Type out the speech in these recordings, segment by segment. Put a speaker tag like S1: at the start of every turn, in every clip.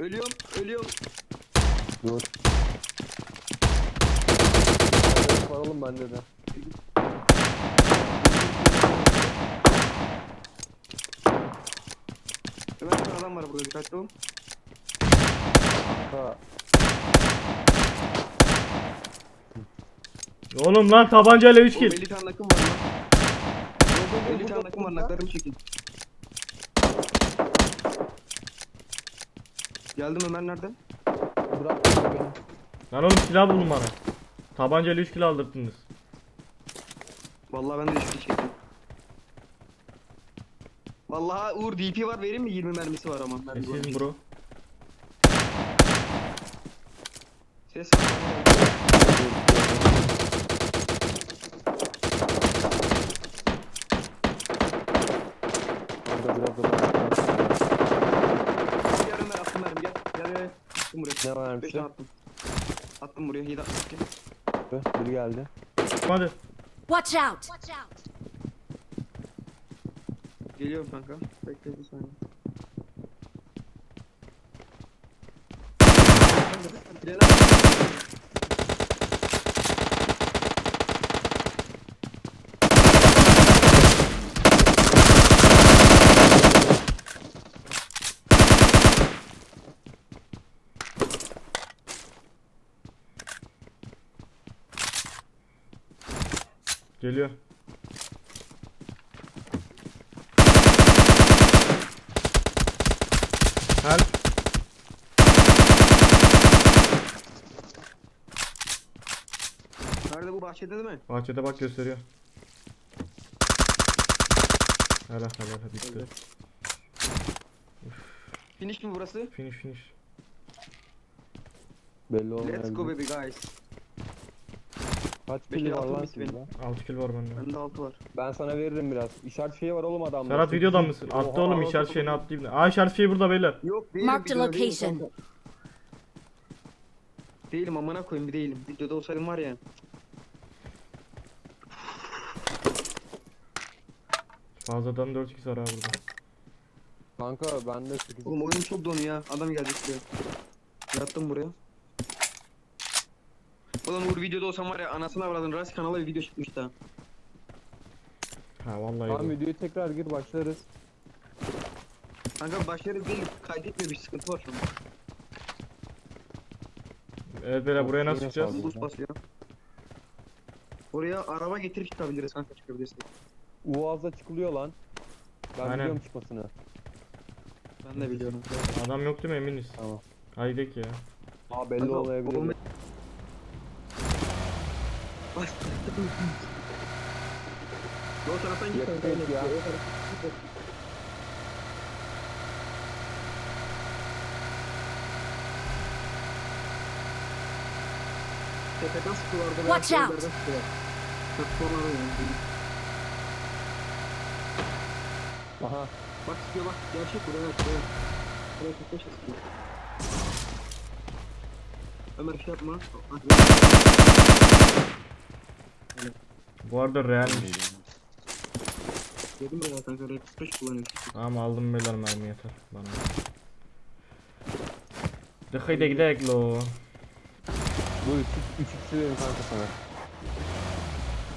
S1: Ölüyorum, ölüyorum.
S2: Dur. Var oğlum bende de.
S1: Hemen bir adam var burada dikkatli ol.
S2: Ha.
S3: Oğlum lan tabancayla 3
S1: Oğlum
S3: kill.
S1: 50 tane nakım var lan. 50 tane nakım var naklarımı çekin. Geldim Ömer nerede?
S2: Bırak beni.
S3: Lan oğlum silah bulun bana. Tabancayla 3 kill aldırdınız.
S1: Vallahi ben de düştü çektim. Vallahi Uğur DP var vereyim mi 20 mermisi var ama. mermi var.
S3: Esin bro.
S1: Ses var.
S2: Kanka biraz da bırak.
S1: Gel Ömer attım mermi gel. Gel gel. Attım buraya.
S2: Ne var
S1: 5
S2: bir şey?
S1: attım. Attım buraya 7 attım.
S2: Biri geldi.
S3: Hadi.
S4: Watch out!
S1: Geliyorum kanka. Bekle bir saniye.
S3: Geliyor. Help.
S1: Nerede bu bahçede değil mi?
S3: Bahçede bak gösteriyor. Helal helal bitti.
S1: Öldü. Finish mi burası?
S3: Finish finish.
S2: Belli olmuyor.
S1: Let's go baby guys.
S2: Kaç kill var
S1: altı
S2: lan
S1: benim.
S2: sizde?
S3: 6 kill var bende.
S1: Bende 6 var.
S2: Ben sana veririm biraz. İşaret şeyi var oğlum adamda.
S3: Serhat videoda mısın?
S2: Oha,
S3: Attı oğlum
S2: oha,
S3: işaret
S2: oha.
S3: şeyini attı ibne. Aa işaret şeyi burada beyler.
S1: Yok değilim.
S4: Mark the
S1: videoda değilim
S4: location.
S1: kanka. Değilim amına koyayım bir değilim. Videoda olsaydım var ya.
S3: Fazladan 4 2 var ha burada.
S2: Kanka bende 8
S1: Oğlum oyun çok donuyor ya. Adam gelecek buraya. Yattım buraya. Ulan Uğur videoda olsam var ya anasını avradın Rast kanala bir video çıkmış da.
S3: Ha vallahi.
S2: Tamam
S3: bu.
S2: videoyu tekrar gir başlarız.
S1: Kanka başlarız değil kaydetmiyor bir sıkıntı var şu an.
S3: Evet beyler buraya nasıl
S2: Yine
S3: çıkacağız?
S1: Buz basıyor. Oraya araba getirip çıkabiliriz kanka çıkabilirsin.
S2: Uaz'da çıkılıyor lan. Ben
S3: Aynen.
S2: biliyorum çıkmasını.
S1: Ben de biliyorum.
S3: Adam yok değil mi eminiz?
S2: Tamam.
S3: Haydi ya.
S2: Aa belli
S1: Kanka,
S2: olmayabilir.
S1: O taraftan git kanka.
S2: Yakın ya.
S1: O taraftan git. Tepeden sıkıyorlardı. veya
S4: Watch out.
S1: şeylerden sıkıyorlar. Çok sonra yani.
S2: Aha.
S1: Bak sıkıyor bak. Gerçek buraya bak. Buraya. Buraya 45 sıkıyor. Ömer şey yapma.
S3: Bu arada realmiş.
S1: Dedim ya kanka. Buraya 45 kullanıyorsun.
S3: Tamam aldım beyler mermi yeter bana. Dıkıyı da gidelim lo.
S2: Bu 3 3 3 verin kanka sana.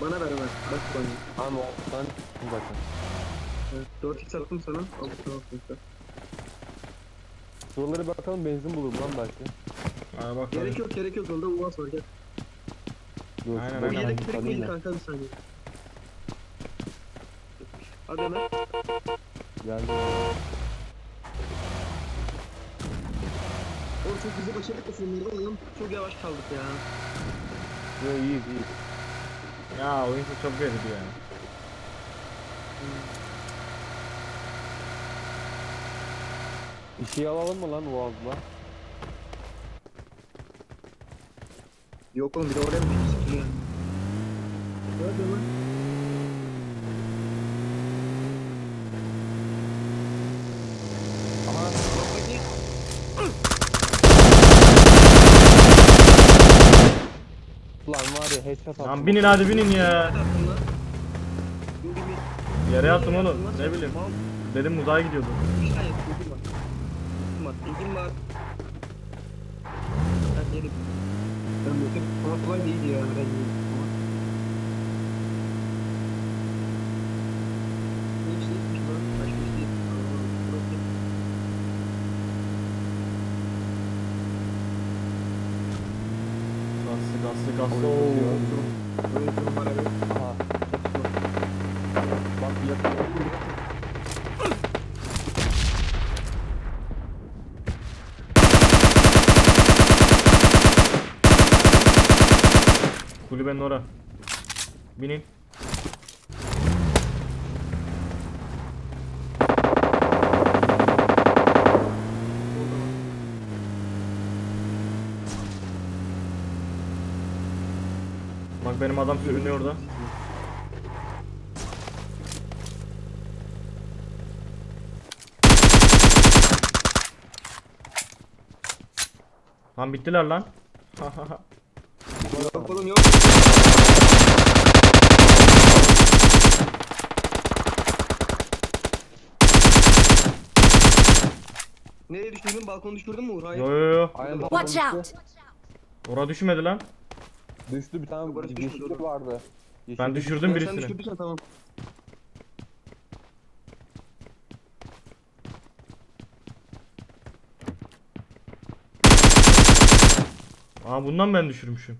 S1: Bana ver Ömer. Bak kullanayım.
S2: Tamam o sen çıktın zaten.
S1: Evet, 4x attım sana. Al tamam kanka.
S2: Şuralara bakalım benzin bulur lan belki.
S3: Hadi bak
S1: Gerek yok gerek yok. Yolda UAS var. Gel.
S2: Dur.
S3: Aynen,
S1: Bu
S2: ben
S1: yedek
S2: alayım
S1: değil kanka bir saniye. Hadi Ömer.
S2: Geldi.
S1: Oğlum çok hızlı başardık da sonlarda oğlum. Çok yavaş kaldık ya.
S2: Yo iyi iyi.
S3: Ya oyun çok eridi ya.
S2: Bir şey alalım mı lan Uaz'la?
S1: Yok oğlum bir de oraya.
S2: Aha.
S1: Bak bakayım.
S2: Lan var ya headshot attım.
S3: Lan binin hadi binin ya. Yere yattım oğlum. Ne bileyim. Dedim uzaya gidiyordu.
S1: Var. İlgim var. Ben yerim. Ben böyle ama kolay değil ya. Ben yerim. Ama. Ne bir şey etmiş lan. Başka bir şey etmiş. Aa, burası.
S3: Kaslı kaslı kaslı.
S2: Oo.
S3: Oo.
S1: Böyle durum var abi.
S2: Aha. Bak yakın
S3: Kulübenin ora. Binin. Bak benim adam sürünüyor orada. Lan bittiler lan.
S1: Yok oğlum yok. Nereye düşürdün? Balkona düşürdün mü Uğur? Hayır.
S3: yo yo yo.
S2: Aynen
S4: Watch
S2: düştü.
S4: out!
S3: Ora düşmedi lan.
S2: Düştü bir tane
S1: Barış düşmedi
S2: yeşillik vardı.
S3: Ben
S2: Yeşillik-
S3: düşürdüm
S1: Sen
S3: birisini.
S1: düşürdüysen tamam.
S3: Aa bundan ben düşürmüşüm.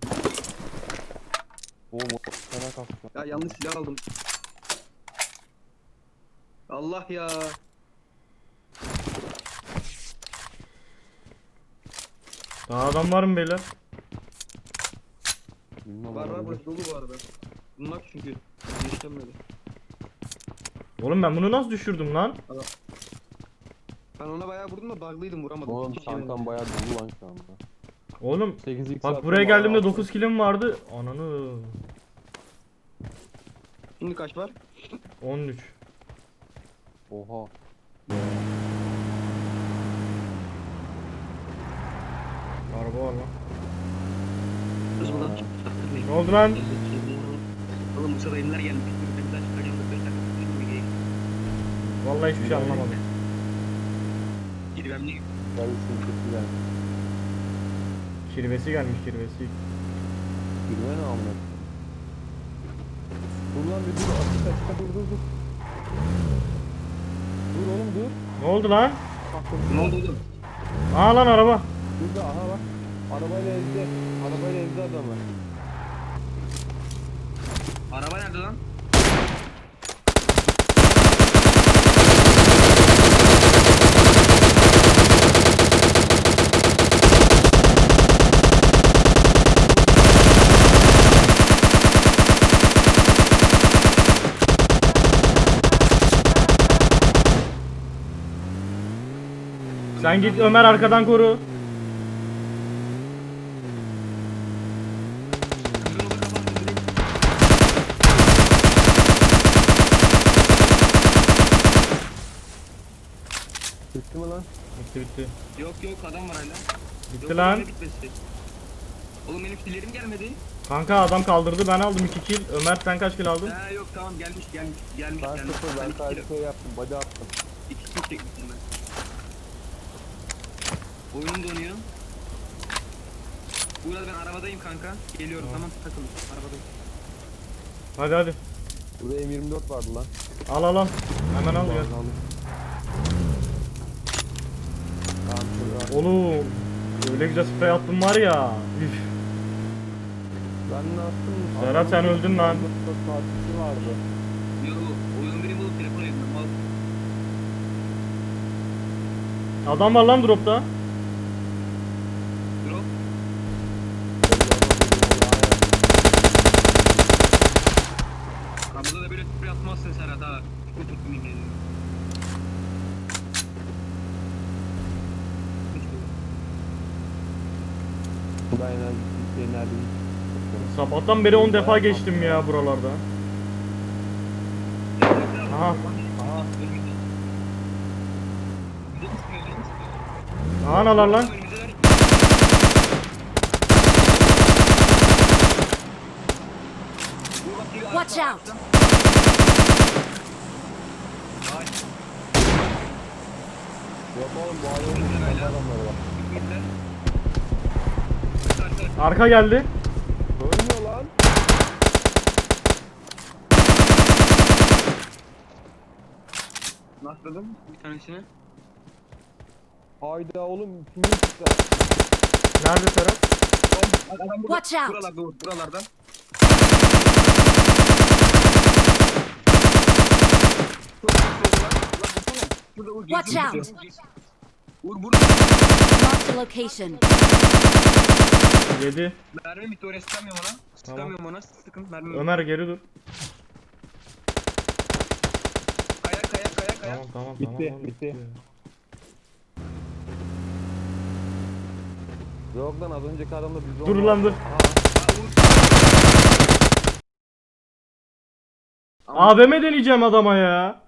S2: Oğlum o fena kastı.
S1: Ya yanlış silah aldım. Allah ya.
S3: Daha adam var mı beyler?
S2: Bilmem
S1: Var var burası dolu bu arada. Bunlar çünkü. Geçemedi.
S3: Oğlum ben bunu nasıl düşürdüm lan?
S1: Ben ona bayağı vurdum da bug'lıydım vuramadım.
S2: Oğlum
S1: Hiç yemedim.
S2: çantam bayağı dolu lan şu anda.
S3: Oğlum
S2: 8x
S3: bak buraya geldiğimde 9 kilim vardı. Ananı.
S1: Şimdi kaç var?
S3: 13.
S2: Oha.
S3: Araba var lan.
S1: Kız mı lan?
S3: Ne oldu lan?
S1: Oğlum bu sefer inler gelmiş. Ben bir daha çıkacağım da 5 dakika tutayım mı?
S3: Vallahi hiçbir şey anlamadım.
S1: Girmem ne?
S2: Gelsin kötüler.
S3: Kirvesi gelmiş kirvesi.
S2: Girme ne amına? Dur lan bir dur açık açık dur dur dur. Dur oğlum dur.
S3: Ne oldu lan?
S1: Ne oldu oğlum?
S3: Aa lan araba.
S2: Dur da aha bak. Arabayla ezdi. Arabayla ezdi adamı.
S1: Araba nerede lan?
S3: Sen git Ömer arkadan koru.
S2: Bitti mi lan?
S3: Bitti bitti.
S1: Yok yok adam var hala.
S3: Bitti
S1: Yok,
S3: lan.
S1: ne bitmesi. Oğlum benim killerim gelmedi.
S3: Kanka adam kaldırdı ben aldım 2 kill. Ömer sen kaç kill aldın?
S1: Ha yok tamam gelmiş gelmiş gelmiş
S2: Ben
S1: gelmiş.
S2: sıfır ben
S1: iki
S2: sadece
S1: kilo-
S2: şey yaptım. Body attım.
S1: iki kill çekmişim Oyun donuyor. Burada ben arabadayım kanka. Geliyorum tamam takılın arabadayım.
S3: Hadi hadi.
S2: Burada M24 vardı lan.
S3: Al al al. Hemen al gel.
S2: Aldım. Tamam şurada.
S3: Oğlum. Öyle güzel sprey attım var ya. Üf.
S2: Ben ne yaptım?
S3: Serhat, sen öldün lan.
S2: Partisi vardı.
S1: Yo oyun benim bulup telefon.
S3: Adam var lan dropta.
S1: Sprey atmazsın Serhat ha. Yemin ediyorum.
S2: Ben enerji enerji.
S3: Sabahtan beri 10 defa geçtim ya buralarda. Aha.
S2: Aha.
S3: Aha nalar lan.
S4: Watch out!
S2: Yok oğlum bu adamları var.
S3: Arka geldi.
S2: Ölmüyor lan.
S1: Nakladım bir tanesini.
S2: Hayda oğlum kimin çıktı?
S3: Nerede Serhat?
S1: Adam, adam burada.
S4: Watch out.
S1: Buralarda buralardan. Çok.
S4: Watch out.
S1: Uğur burada.
S4: Marked a location.
S3: 7.
S1: Mermi bitti oraya sıkamıyorum ona. Sıkamıyorum ona. Sıkın mermi.
S3: Ömer geri dur.
S1: Kaya kaya kaya kaya.
S3: Tamam tamam
S2: Bitti,
S3: tamam.
S2: bitti. Yok lan az önceki adamda biz
S3: Dur lan dur. AVM deneyeceğim adama ya.